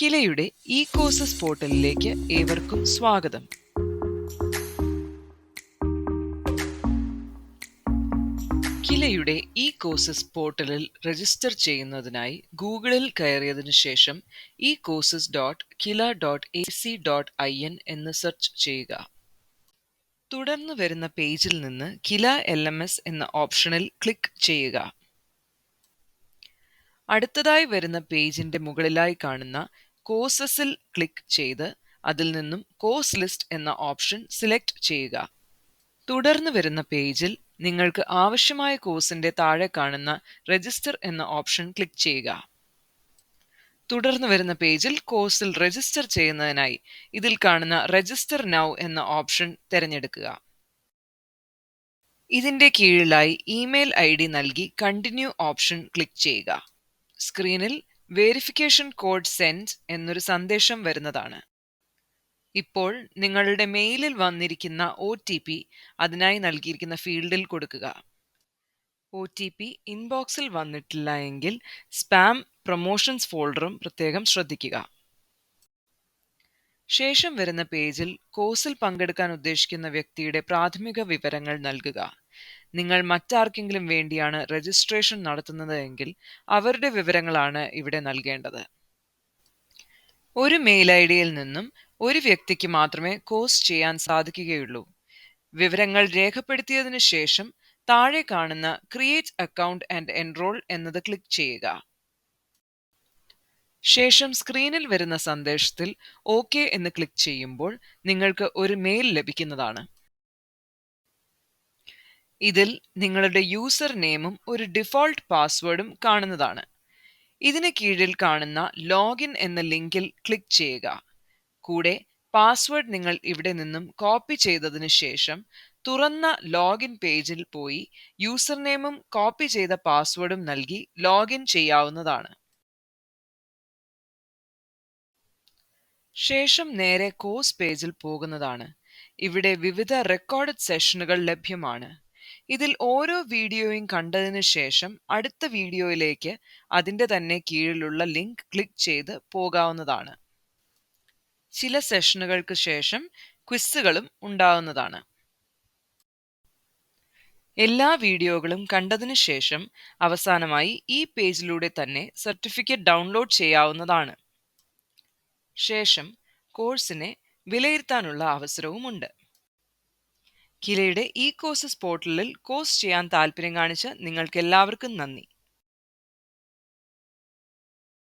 കിലയുടെ e courses പോർട്ടലിലേക്ക് ഏവർക്കും സ്വാഗതം. കിലയുടെ ഇ കോഴ്സസ് പോർട്ടലിൽ രജിസ്റ്റർ ചെയ്യുന്നതിനായി ഗൂഗിളിൽ കയറിയതിനു ശേഷം e courses dot Kila dot A C dot I N എന്ന് സെർച്ച് ചെയ്യുക. തുടർന്ന് വരുന്ന പേജിൽ നിന്ന് കില എൽ എം എസ് എന്ന ഓപ്ഷനിൽ ക്ലിക്ക് ചെയ്യുക. അടുത്തതായി വരുന്ന പേജിന്റെ മുകളിലായി കാണുന്ന കോഴ്സസിൽ ക്ലിക്ക് ചെയ്ത് അതിൽ നിന്നും കോഴ്സ് ലിസ്റ്റ് എന്ന ഓപ്ഷൻ സിലക്ട് ചെയ്യുക. തുടർന്ന് വരുന്ന പേജിൽ നിങ്ങൾക്ക് ആവശ്യമായ കോഴ്സിന്റെ താഴെ കാണുന്ന രജിസ്റ്റർ എന്ന ഓപ്ഷൻ ക്ലിക്ക് ചെയ്യുക. തുടർന്ന് വരുന്ന പേജിൽ കോഴ്സിൽ രജിസ്റ്റർ ചെയ്യുന്നതിനായി ഇതിൽ കാണുന്ന രജിസ്റ്റർ നൗ എന്ന ഓപ്ഷൻ തിരഞ്ഞെടുക്കുക. ഇതിന്റെ കീഴിലായി ഇമെയിൽ ഐ ഡി നൽകി കണ്ടിന്യൂ ഓപ്ഷൻ ക്ലിക്ക് ചെയ്യുക. സ്ക്രീനിൽ വേരിഫിക്കേഷൻ കോഡ് സെൻഡ് എന്നൊരു സന്ദേശം വരുന്നതാണ്. ഇപ്പോൾ നിങ്ങളുടെ മെയിലിൽ വന്നിരിക്കുന്ന ഒ ടി പി അതിനായി നൽകിയിരിക്കുന്ന ഫീൽഡിൽ കൊടുക്കുക. ഒ ടി പി ഇൻബോക്സിൽ വന്നിട്ടില്ല എങ്കിൽ സ്പാം പ്രൊമോഷൻസ് ഫോൾഡറും പ്രത്യേകം ശ്രദ്ധിക്കുക. ശേഷം വരുന്ന പേജിൽ കോഴ്സിൽ പങ്കെടുക്കാൻ ഉദ്ദേശിക്കുന്ന വ്യക്തിയുടെ പ്രാഥമിക വിവരങ്ങൾ നൽകുക. നിങ്ങൾ മറ്റാർക്കെങ്കിലും വേണ്ടിയാണ് രജിസ്ട്രേഷൻ നടത്തുന്നത് എങ്കിൽ അവരുടെ വിവരങ്ങളാണ് ഇവിടെ നൽകേണ്ടത്. ഒരു മെയിൽ ഐ ഡിയിൽ നിന്നും ഒരു വ്യക്തിക്ക് മാത്രമേ കോഴ്സ് ചെയ്യാൻ സാധിക്കുകയുള്ളൂ. വിവരങ്ങൾ രേഖപ്പെടുത്തിയതിനു ശേഷം താഴെ കാണുന്ന ക്രിയേറ്റ് അക്കൗണ്ട് ആൻഡ് എൻറോൾ എന്നത് ക്ലിക്ക് ചെയ്യുക. ശേഷം സ്ക്രീനിൽ വരുന്ന സന്ദേശത്തിൽ ഓക്കെ എന്ന് ക്ലിക്ക് ചെയ്യുമ്പോൾ നിങ്ങൾക്ക് ഒരു മെയിൽ ലഭിക്കുന്നതാണ്. ഇതിൽ നിങ്ങളുടെ യൂസർ നെയിമും ഒരു ഡിഫോൾട്ട് പാസ്വേഡും കാണുന്നതാണ്. ഇതിന് കീഴിൽ കാണുന്ന ലോഗിൻ എന്ന ലിങ്കിൽ ക്ലിക്ക് ചെയ്യുക. കൂടെ പാസ്വേഡ് നിങ്ങൾ ഇവിടെ നിന്നും കോപ്പി ചെയ്തതിന് ശേഷം തുറന്ന ലോഗിൻ പേജിൽ പോയി യൂസർ നെയിമും കോപ്പി ചെയ്ത പാസ്വേഡും നൽകി ലോഗിൻ ചെയ്യാവുന്നതാണ്. ശേഷം നേരെ കോഴ്സ് പേജിൽ പോകുന്നതാണ്. ഇവിടെ വിവിധ റെക്കോർഡഡ് സെഷനുകൾ ലഭ്യമാണ്. ഇതിൽ ഓരോ വീഡിയോയും കണ്ടതിനു ശേഷം അടുത്ത വീഡിയോയിലേക്ക് അതിന്റെ തന്നെ കീഴിലുള്ള ലിങ്ക് ക്ലിക്ക് ചെയ്ത് പോകാവുന്നതാണ്. ചില സെഷനുകൾക്ക് ശേഷം ക്വിസ്സുകളും ഉണ്ടാവുന്നതാണ്. എല്ലാ വീഡിയോകളും കണ്ടതിനു ശേഷം അവസാനമായി ഈ പേജിലൂടെ തന്നെ സർട്ടിഫിക്കറ്റ് ഡൗൺലോഡ് ചെയ്യാവുന്നതാണ്. ശേഷം കോഴ്സിനെ വിലയിരുത്താനുള്ള അവസരവുമുണ്ട്. കിലയുടെ ഈ കോഴ്സസ് പോർട്ടലിൽ കോഴ്സ് ചെയ്യാൻ താല്പര്യം കാണിച്ച നിങ്ങൾക്കെല്ലാവർക്കും നന്ദി.